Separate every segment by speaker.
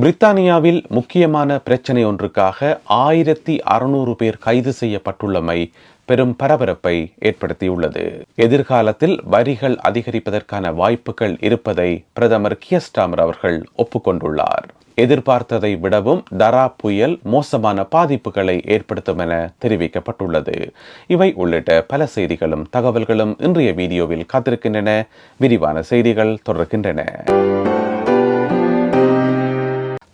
Speaker 1: பிரித்தானியாவில் முக்கியமான பிரச்சனை ஒன்றுக்காக ஆயிரத்தி அறுநூறு பேர் கைது செய்யப்பட்டுள்ளமை பெரும் பரபரப்பை ஏற்படுத்தியுள்ளது. எதிர்காலத்தில் வரிகள் அதிகரிப்பதற்கான வாய்ப்புகள் இருப்பதை பிரதமர் கியஸ்டாமர் அவர்கள் ஒப்புக்கொண்டுள்ளார். எதிர்பார்த்ததை விடவும் தரா புயல் மோசமான பாதிப்புகளை ஏற்படுத்தும் என தெரிவிக்கப்பட்டுள்ளது. இவை உள்ளிட்ட பல செய்திகளும் தகவல்களும் இன்றைய வீடியோவில் காத்திருக்கின்றன. விரிவான செய்திகள் தொடர்கின்றன.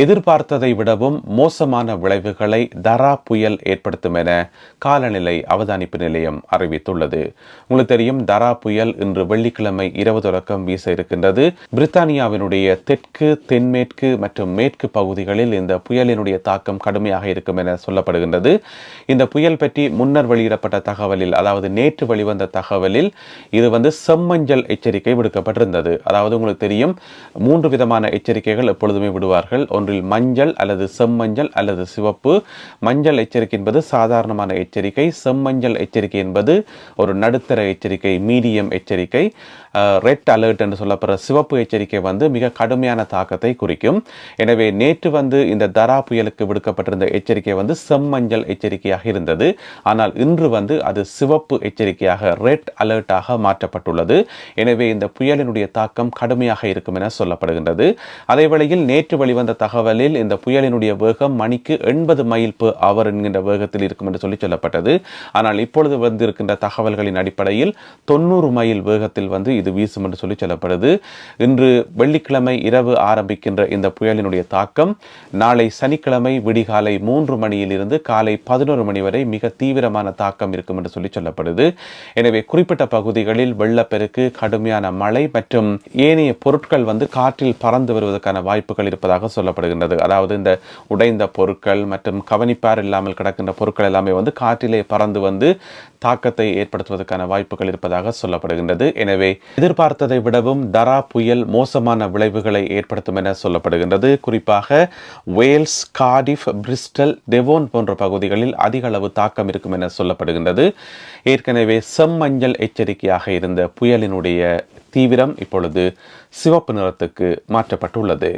Speaker 1: எதிர்பார்த்ததை விடவும் மோசமான விளைவுகளை தரா புயல் ஏற்படுத்தும் என காலநிலை அவதானிப்பு நிலையம் அறிவித்துள்ளது. உங்களுக்கு தெரியும் தரா புயல் இன்று வெள்ளிக்கிழமை இரவு தொடக்கம் வீச இருக்கின்றது. பிரித்தானியாவினுடைய தெற்கு தென்மேற்கு மற்றும் மேற்கு பகுதிகளில் இந்த புயலினுடைய தாக்கம் கடுமையாக இருக்கும் என சொல்லப்படுகின்றது. இந்த புயல் பற்றி முன்னர் வெளியிடப்பட்ட தகவலில் அதாவது நேற்று வெளிவந்த தகவலில் இது வந்து செம்மஞ்சள் எச்சரிக்கை விடுக்கப்பட்டிருந்தது. அதாவது உங்களுக்கு தெரியும் மூன்று விதமான எச்சரிக்கைகள் எப்பொழுதுமே விடுவார்கள். ஒன்றில் மஞ்சள் அல்லது செம்மஞ்சள் அல்லது சிவப்பு. மஞ்சள் எச்சரிக்கை என்பது சாதாரணமான எச்சரிக்கை. செம்மஞ்சள் எச்சரிக்கை என்பது ஒரு நடுத்தர எச்சரிக்கை மீடியம் எச்சரிக்கை. ரெட் அலர்ட் என்று சொல்லப்படுற சிவப்பு எச்சரிக்கை வந்து மிக கடுமையான தாக்கத்தை குறிக்கும். எனவே நேற்று வந்து இந்த தரா புயலுக்கு விடுக்கப்பட்டிருந்த எச்சரிக்கை வந்து செம்மஞ்சள் எச்சரிக்கையாக இருந்தது. ஆனால் இன்று வந்து அது சிவப்பு எச்சரிக்கையாக ரெட் அலர்ட்டாக மாற்றப்பட்டுள்ளது. எனவே இந்த புயலினுடைய தாக்கம் கடுமையாக இருக்கும் என சொல்லப்படுகின்றது. அதே வேளையில் நேற்று வெளிவந்த தகவலில் இந்த புயலினுடைய வேகம் மணிக்கு எண்பது மைல் பு அவர் என்கின்ற வேகத்தில் இருக்கும் என்று சொல்லி சொல்லப்பட்டது. ஆனால் இப்பொழுது வந்திருக்கின்ற தகவல்களின் அடிப்படையில் தொண்ணூறு மைல் வேகத்தில் வந்து இது வீசும் என்று சொல்லி சொல்லப்படுது. இன்று வெள்ளிக்கிழமை இரவு ஆரம்பிக்கின்ற இந்த புயலினுடைய தாக்கம் நாளை சனிக்கிழமை விடிகாலை மூன்று மணியிலிருந்து காலை பதினோரு மணி வரை மிக தீவிரமான தாக்கம் இருக்கும் என்று சொல்லி சொல்லப்படுது. எனவே குறிப்பிட்ட பகுதிகளில் வெள்ளப்பெருக்கு கடுமையான மழை மற்றும் ஏனைய பொருட்கள் வந்து காற்றில் பறந்து வருவதற்கான வாய்ப்புகள் இருப்பதாக காணப்படுகின்றது. அதாவது இந்த உடைந்த பொருட்கள் மற்றும் கவனிப்பார் இல்லாமல் கிடக்கின்ற பொருட்கள் எல்லாமே வந்து காற்றிலே பறந்து வந்து தாக்கத்தை ஏற்படுத்துவதற்கான வாய்ப்புகள் இருப்பதாக சொல்லப்படுகின்றது. எனவே எதிர்பார்த்ததை விடவும் தரா புயல் மோசமான விளைவுகளை ஏற்படுத்தும் என சொல்லப்படுகின்றது. குறிப்பாக வேல்ஸ் கார்டிஃப் பிரிஸ்டல் டெவோன் போன்ற பகுதிகளில் அதிக அளவு தாக்கம் இருக்கும் என சொல்லப்படுகின்றது. ஏற்கனவே செம்மஞ்சள் எச்சரிக்கையாக இருந்த புயலினுடைய தீவிரம் இப்பொழுது சிவப்பு நிறத்துக்கு மாற்றப்பட்டுள்ளது.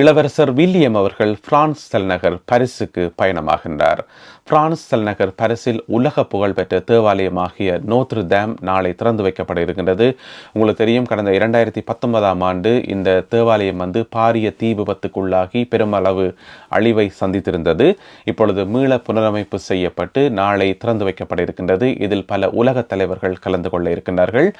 Speaker 1: இளவரசர் வில்லியம் அவர்கள் பிரான்ஸ் தலைநகர் பரிசுக்கு பயணமாகின்றார். பிரான்ஸ் தலைநகர் பரிசில் உலக புகழ்பெற்ற தேவாலயமாகிய நோத்ரு டேம் நாளை திறந்து வைக்கப்பட இருக்கின்றது. உங்களுக்கு தெரியும் கடந்த இரண்டாயிரத்தி பத்தொன்பதாம் ஆண்டு இந்த தேவாலயம் வந்து பாரிய தீ விபத்துக்குள்ளாகி பெருமளவு அழிவை சந்தித்திருந்தது. இப்பொழுது மீள புனரமைப்பு செய்யப்பட்டு நாளை திறந்து வைக்கப்பட இருக்கின்றது. இதில் பல உலக தலைவர்கள் கலந்து கொள்ள இருக்கின்றார்கள்.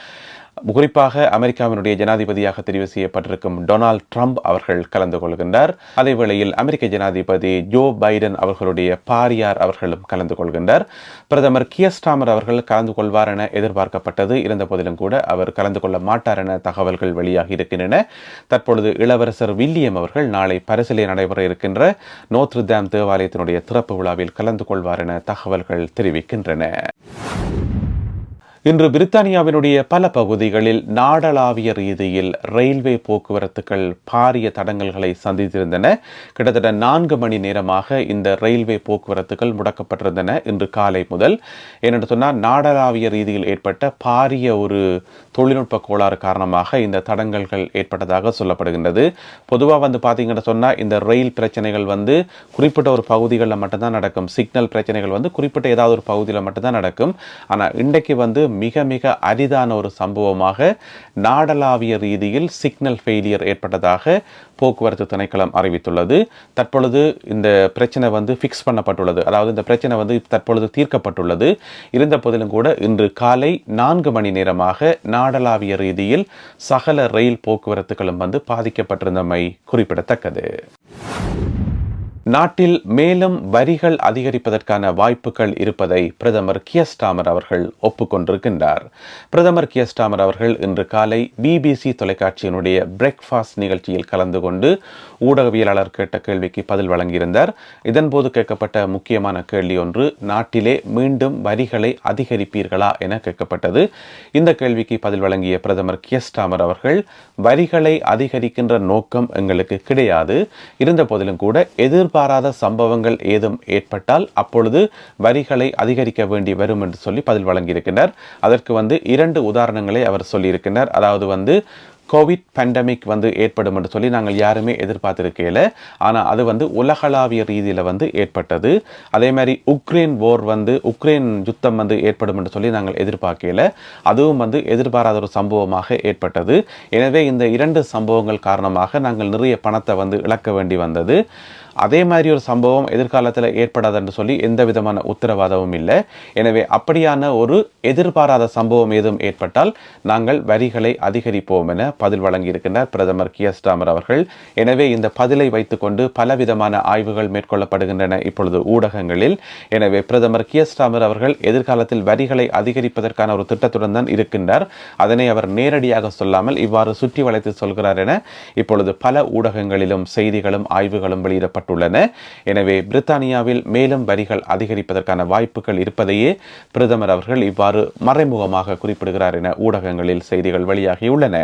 Speaker 1: குறிப்பாக அமெரிக்காவினுடைய ஜனாதிபதியாக தெரிவு செய்யப்பட்டிருக்கும் டொனால்ட் ட்ரம்ப் அவர்கள் கலந்து கொள்கின்றார். அதே வேளையில் அமெரிக்க ஜனாதிபதி ஜோ பைடன் அவர்களுடைய பாரியார் அவர்களும் கலந்து கொள்கின்றார். பிரதமர் கியஸ்டாமர் அவர்கள் கலந்து கொள்வார் என எதிர்பார்க்கப்பட்டது. இருந்த போதிலும் கூட அவர் கலந்து கொள்ள மாட்டார் என தகவல்கள் வெளியாகி இருக்கின்றன. தற்பொழுது இளவரசர் வில்லியம் அவர்கள் நாளை பரிசிலே நடைபெற இருக்கின்ற நோத்ருதாம் தேவாலயத்தினுடைய திறப்பு விழாவில் கலந்து கொள்வார் என தகவல்கள் தெரிவிக்கின்றன. இன்று பிரித்தானியாவினுடைய பல பகுதிகளில் நாடளாவிய ரீதியில் ரயில்வே போக்குவரத்துகள் பாரிய தடங்கல்களை சந்தித்திருந்தன. கிட்டத்தட்ட நான்கு மணி நேரமாக இந்த ரயில்வே போக்குவரத்துகள் முடக்கப்பட்டிருந்தன இன்று காலை முதல். ஏனென்று சொன்னால் நாடளாவிய ரீதியில் ஏற்பட்ட பாரிய ஒரு தொழில்நுட்ப கோளாறு காரணமாக இந்த தடங்கல்கள் ஏற்பட்டதாக சொல்லப்படுகின்றது. பொதுவாக வந்து பார்த்தீங்கன்னு சொன்னால் இந்த ரயில் பிரச்சனைகள் வந்து குறிப்பிட்ட ஒரு பகுதிகளில் மட்டும்தான் நடக்கும். சிக்னல் பிரச்சனைகள் வந்து குறிப்பிட்ட ஏதாவது ஒரு பகுதியில் மட்டும்தான் நடக்கும். ஆனால் இன்றைக்கு வந்து மிக மிக அரிதான ஒரு சம்பவமாக நாடளாவிய ரீதியில் சிக்னல் ஃபெயிலியர் ஏற்பட்டதாக போக்குவரத்து திணைக்களம் அறிவித்துள்ளது. தற்பொழுது இந்த பிரச்சனை வந்து ஃபிக்ஸ் பண்ணப்பட்டுள்ளது. அதாவது இந்த பிரச்சனை வந்து தற்பொழுது தீர்க்கப்பட்டுள்ளது. இருந்த போதிலும் கூட இன்று காலை நான்கு மணி நேரமாக நாடளாவிய ரீதியில் சகல ரயில் போக்குவரத்துகளும் வந்து பாதிக்கப்பட்டிருந்தமை குறிப்பிடத்தக்கது. நாட்டில் மேலும் வரிகள் அதிகரிப்பதற்கான வாய்ப்புகள் இருப்பதை பிரதமர் கியஸ்டாமர் அவர்கள் ஒப்புக்கொண்டிருக்கின்றார். பிரதமர் கியஸ்டாமர் அவர்கள் இன்று காலை பிபிசி தொலைக்காட்சியினுடைய பிரேக்ஃபாஸ்ட் நிகழ்ச்சியில் கலந்து கொண்டு ஊடகவியலாளர் கேட்ட கேள்விக்கு பதில் வழங்கியிருந்தார். இதன்போது கேட்கப்பட்ட முக்கியமான கேள்வி ஒன்று நாட்டிலே மீண்டும் வரிகளை அதிகரிப்பீர்களா என கேட்கப்பட்டது. இந்த கேள்விக்கு பதில் வழங்கிய பிரதமர் கியஸ்டாமர் அவர்கள் வரிகளை அதிகரிக்கின்ற நோக்கம் எங்களுக்கு கிடையாது. இருந்த போதிலும் கூட எதிர்பாராத சம்பவங்கள் ஏதும் ஏற்பட்டால் அப்பொழுது வரிகளை அதிகரிக்க வேண்டி வரும் என்று சொல்லி பதில் வழங்கியிருக்கின்றார். அதற்கு வந்து இரண்டு உதாரணங்களை அவர் சொல்லியிருக்கின்றார். அதாவது வந்து கோவிட் பேண்டமிக் வந்து ஏற்படும் என்று சொல்லி நாங்கள் யாருமே எதிர்பார்த்திருக்கல. ஆனால் அது வந்து உலகளாவிய ரீதியில் வந்து ஏற்பட்டது. அதே மாதிரி உக்ரைன் போர் வந்து உக்ரைன் யுத்தம் வந்து ஏற்படும் என்று சொல்லி நாங்கள் எதிர்பார்க்கல. அதுவும் வந்து எதிர்பாராத ஒரு சம்பவமாக ஏற்பட்டது. எனவே இந்த இரண்டு சம்பவங்கள் காரணமாக நாங்கள் நிறைய பணத்தை வந்து இழக்க வேண்டி வந்தது. அதே மாதிரி ஒரு சம்பவம் எதிர்காலத்தில் ஏற்படாது என்று சொல்லி எந்த விதமான உத்தரவாதமும் இல்லை. எனவே அப்படியான ஒரு எதிர்பாராத சம்பவம் ஏதும் ஏற்பட்டால் நாங்கள் வரிகளை அதிகரிப்போம் என பதில் வழங்கியிருக்கிறார் பிரதமர் கியஸ்டாமர் அவர்கள். எனவே இந்த பதிலை வைத்துக்கொண்டு பலவிதமான ஆய்வுகள் மேற்கொள்ளப்படுகின்றன இப்பொழுது ஊடகங்களில். எனவே பிரதமர் கியஸ்டாமர் அவர்கள் எதிர்காலத்தில் வரிகளை அதிகரிப்பதற்கான ஒரு திட்டத்துடன் தான் இருக்கின்றார். அதனை அவர் நேரடியாக சொல்லாமல் இவ்வாறு சுற்றி வளைத்து சொல்கிறார் என இப்பொழுது பல ஊடகங்களிலும் செய்திகளும் ஆய்வுகளும் வெளியிடப்பட்டு செய்யப்பட்டுள்ளன எனவே பிரித்தானியாவில் மேலும் வரிகள் அதிகரிப்பதற்கான வாய்ப்புகள் இருப்பதையே பிரதமர் அவர்கள் இவ்வாறு மறைமுகமாக குறிப்பிடுகிறார் என ஊடகங்களில் செய்திகள் வெளியாகியுள்ளன.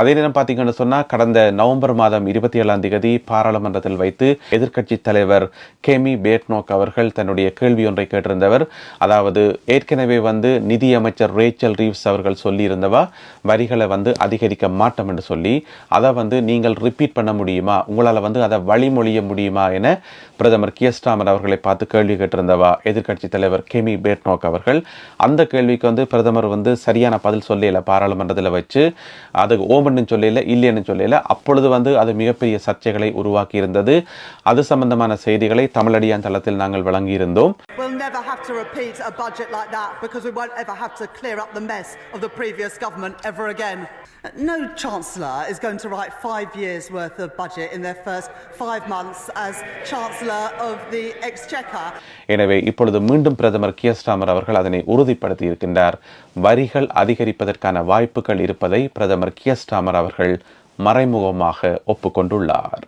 Speaker 1: அதே நேரம் பார்த்தீங்கன்னு சொன்னால் கடந்த நவம்பர் மாதம் இருபத்தி ஏழாம் தேதி பாராளுமன்றத்தில் வைத்து எதிர்க்கட்சி தலைவர் கெமி பேட்னோக் அவர்கள் தன்னுடைய கேள்வி ஒன்றை கேட்டிருந்தவர். அதாவது ஏற்கனவே வந்து நிதியமைச்சர் ரேச்சல் ரீவ்ஸ் அவர்கள் சொல்லியிருந்தவா வரிகளை வந்து அதிகரிக்க மாட்டோம் என்று சொல்லி அதை வந்து நீங்கள் ரிப்பீட் பண்ண முடியுமா? உங்களால் வந்து அதை வழிமொழிய முடியுமா? என பிரதமர் கியஸ்டாமர் அவர்களை பார்த்து கேள்வி கேட்டிருந்தவா? எதிர்க்கட்சி தலைவர் கெமி பேட்னோக் அவர்கள். அந்த கேள்விக்கு வந்து பிரதமர் வந்து சரியான பதில் சொல்லல பாராளுமன்றத்தில் வச்சு. அது ஓமன்னு சொல்லல இல்லைன்னு சொல்லல. அப்பொழுது வந்து அது மிகப்பெரிய சர்ச்சைகளை உருவாக்கி இருந்தது அது சம்பந்தமான செய்திகளை தமிழடியான் தளத்தில் நாங்கள் வழங்கியிருந்தோம்.
Speaker 2: No Chancellor is going to write five years' worth of budget in their first five months as Chancellor of the Exchequer.
Speaker 1: எனவே இப்பொழுது மீண்டும் பிரதமர் கியஸ்டாமர் அவர்கள் அதனை உறுதிப்படுத்தி இருக்கின்றார் வரிகள் அதிகரிப்பதற்கான வாய்ப்புகள் இருப்பதை பிரதமர் கியஸ்டாமர் அவர்கள் மறைமுகமாக ஒப்புக்கொண்டுள்ளார்.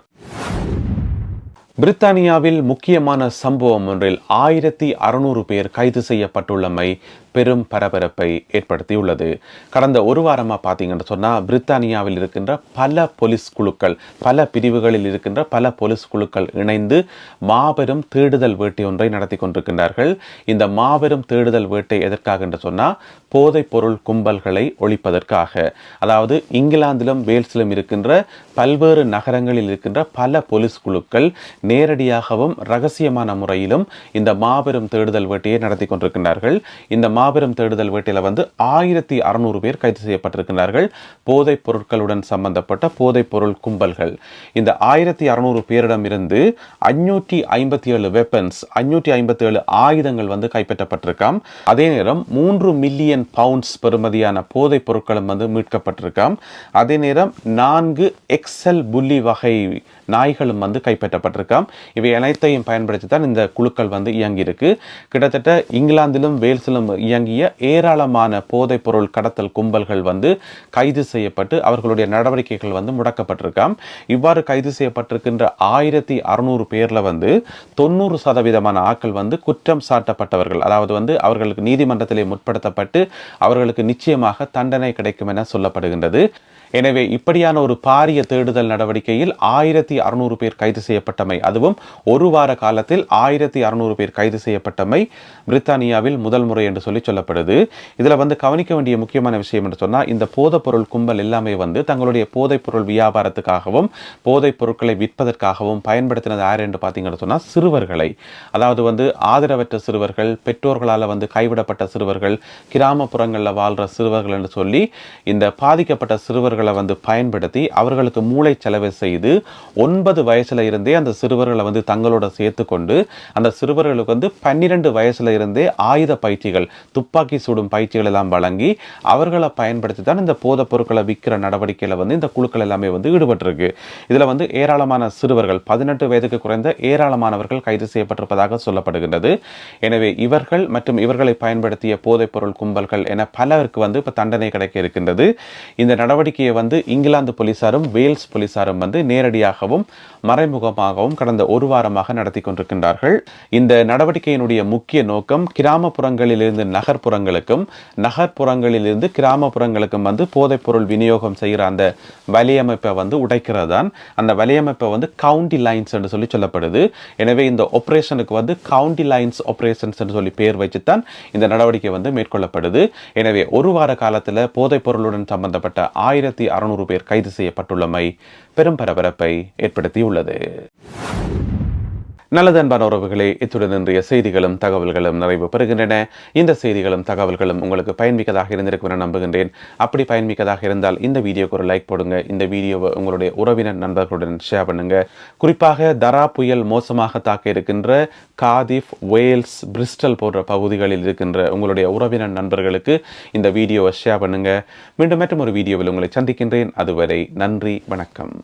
Speaker 1: பிரித்தானியாவில் முக்கியமான சம்பவம் ஒன்றில் ஆயிரத்தி அறுநூறு பேர் கைது செய்யப்பட்டுள்ளமை பெரும் பரபரப்பை ஏற்படுத்தியுள்ளது. கடந்த ஒரு வாரமாக பார்த்தீங்கன்னு சொன்னால் பிரித்தானியாவில் இருக்கின்ற பல போலீஸ் குழுக்கள் பல பிரிவுகளில் இருக்கின்ற பல போலீஸ் குழுக்கள் இணைந்து மாபெரும் தேடுதல் வேட்டை ஒன்றை நடத்தி கொண்டிருக்கின்றார்கள். இந்த மாபெரும் தேடுதல் வேட்டை எதற்காக என்று சொன்னால் போதைப் பொருள் கும்பல்களை ஒழிப்பதற்காக. அதாவது இங்கிலாந்திலும் வேல்ஸிலும் இருக்கின்ற பல்வேறு நகரங்களில் இருக்கின்ற பல போலீஸ் குழுக்கள் நேரடியாகவும் ரகசியமான முறையிலும் இந்த மாபெரும் தேடுதல் வேட்டையை நடத்தி கொண்டிருக்கின்றார்கள். இந்த மாபெரும் தேடுதல் வேட்டையில் வந்து ஆயிரத்தி அறுநூறு பேர் கைது செய்யப்பட்டிருக்கிறார்கள் போதைப் பொருட்களுடன் சம்பந்தப்பட்ட போதைப் பொருள் கும்பல்கள். இந்த ஆயிரத்தி அறுநூறு பேரிடம் இருந்து அஞ்சூற்றி ஐம்பத்தி ஏழு வெப்பன்ஸ் அஞ்சூற்றி ஐம்பத்தி ஏழு ஆயுதங்கள் வந்து கைப்பற்றப்பட்டிருக்காம். அதே நேரம் மூன்று மில்லியன் பவுண்ட்ஸ் பெறுமதியான போதைப் பொருட்களும் வந்து மீட்கப்பட்டிருக்காம். அதே நேரம் நான்கு எக்ஸல் புள்ளி வகை நாய்களும் வந்து இருக்காம் இவை அனைத்தையும் பயன்படுத்தி தான் இந்த குழுக்கள் வந்து இயங்கியிருக்கு. கிட்டத்தட்ட இங்கிலாந்திலும் வேல்ஸிலும் இயங்கிய ஏராளமான போதைப் பொருள் கடத்தல் கும்பல்கள் வந்து கைது செய்யப்பட்டு அவர்களுடைய நடவடிக்கைகள் வந்து முடக்கப்பட்டிருக்காம். இவ்வாறு கைது செய்யப்பட்டிருக்கின்ற ஆயிரத்தி அறுநூறு பேரில் வந்து தொண்ணூறு சதவீதமான ஆட்கள் வந்து குற்றம் சாட்டப்பட்டவர்கள். அதாவது வந்து அவர்களுக்கு நீதிமன்றத்திலே முற்படுத்தப்பட்டு அவர்களுக்கு நிச்சயமாக தண்டனை கிடைக்கும் என சொல்லப்படுகின்றது. எனவே இப்படியான ஒரு பாரிய தேடுதல் நடவடிக்கையில் ஆயிரத்தி அறுநூறு பேர் கைது செய்யப்பட்டமை அதுவும் ஒரு வார காலத்தில் ஆயிரத்தி அறுநூறு பேர் கைது செய்யப்பட்டமை பிரித்தானியாவில் முதல் முறை என்று சொல்லி சொல்லப்படுது. இதில் வந்து கவனிக்க வேண்டிய முக்கியமான விஷயம் என்று சொன்னால் இந்த போதைப்பொருள் கும்பல் எல்லாமே வந்து தங்களுடைய போதைப்பொருள் வியாபாரத்துக்காகவும் போதைப் பொருட்களை விற்பதற்காகவும் பயன்படுத்தினது யார் என்று பார்த்தீங்கன்னு சொன்னால் சிறுவர்களை. அதாவது வந்து ஆதரவற்ற சிறுவர்கள் பெற்றோர்களால் வந்து கைவிடப்பட்ட சிறுவர்கள் கிராமப்புறங்களில் வாழ்கிற சிறுவர்கள் என்று சொல்லி இந்த பாதிக்கப்பட்ட சிறுவர்கள் சிறுவர்களை வந்து பயன்படுத்தி அவர்களுக்கு மூளை செலவு செய்து ஒன்பது வயசுல இருந்தே அந்த சிறுவர்களை வந்து தங்களோட சேர்த்து கொண்டு அந்த சிறுவர்களுக்கு வந்து பன்னிரண்டு வயசுல இருந்தே ஆயுத பயிற்சிகள் துப்பாக்கி சுடும் பயிற்சிகள் எல்லாம் வழங்கி அவர்களை பயன்படுத்தி தான் இந்த போதைப் பொருட்களை விற்கிற நடவடிக்கையில் வந்து இந்த குழுக்கள் எல்லாமே வந்து ஈடுபட்டிருக்கு. இதில் வந்து ஏராளமான சிறுவர்கள் பதினெட்டு வயதுக்கு குறைந்த ஏராளமானவர்கள் கைது செய்யப்பட்டிருப்பதாக சொல்லப்படுகின்றது. எனவே இவர்கள் மற்றும் இவர்களை பயன்படுத்திய போதைப் பொருள் கும்பல்கள் என பலருக்கு வந்து இப்போ தண்டனை கிடைக்க இருக்கின்றது. இந்த நடவடிக்கையை வந்து இங்கிலாந்து போலீசாரும் வேல்ஸ் போலீசாரும் வந்து நேரடியாகவும் மறைமுகமாகவும் கடந்த ஒரு வாரமாக நடத்தி கொண்டிருக்கின்றார்கள். இந்த நடவடிக்கையினுடைய முக்கிய நோக்கம் கிராமப்புறங்களிலிருந்து நகர்ப்புறங்களுக்கும் நகர்ப்புறங்களிலிருந்து கிராமப்புறங்களுக்கும் வந்து போதைப்பொருள் விநியோகம் செய்கிற அந்த வலையமைப்பை வந்து உடைக்கிறது தான் அந்த வலையமைப்பை வந்து கவுண்டி லைன்ஸ் என்று சொல்லி சொல்லப்படுது. எனவே இந்த ஆப்ரேஷனுக்கு வந்து கவுண்டி லைன்ஸ் ஆப்ரேஷன்ஸ் என்று சொல்லி பேர் வச்சுத்தான் இந்த நடவடிக்கை வந்து மேற்கொள்ளப்படுது. எனவே ஒரு வார காலத்தில் போதைப்பொருளுடன் பொருளுடன் ஆயிரத்தி ஆயிரத்தி அறுநூறு பேர் கைது செய்யப்பட்டுள்ளமை பெரும் பரபரப்பை ஏற்படுத்தியுள்ளது. நல்லது அன்பான உறவுகளே இத்துடன் இன்றைய செய்திகளும் தகவல்களும் நிறைவு பெறுகின்றன. இந்த செய்திகளும் தகவல்களும் உங்களுக்கு பயன்மிக்கதாக இருந்திருக்கும் என நம்புகின்றேன். அப்படி பயன்மிக்கதாக இருந்தால் இந்த வீடியோக்கு ஒரு லைக் போடுங்க. இந்த வீடியோவை உங்களுடைய உறவினர் நண்பர்களுடன் ஷேர் பண்ணுங்க. குறிப்பாக தரா புயல் மோசமாக தாக்க இருக்கின்ற காதிஃப் வேல்ஸ் பிரிஸ்டல் போன்ற பகுதிகளில் இருக்கின்ற உங்களுடைய உறவினர் நண்பர்களுக்கு இந்த வீடியோவை ஷேர் பண்ணுங்க. மீண்டும் மற்றும் ஒரு வீடியோவில் உங்களை சந்திக்கின்றேன். அதுவரை நன்றி வணக்கம்.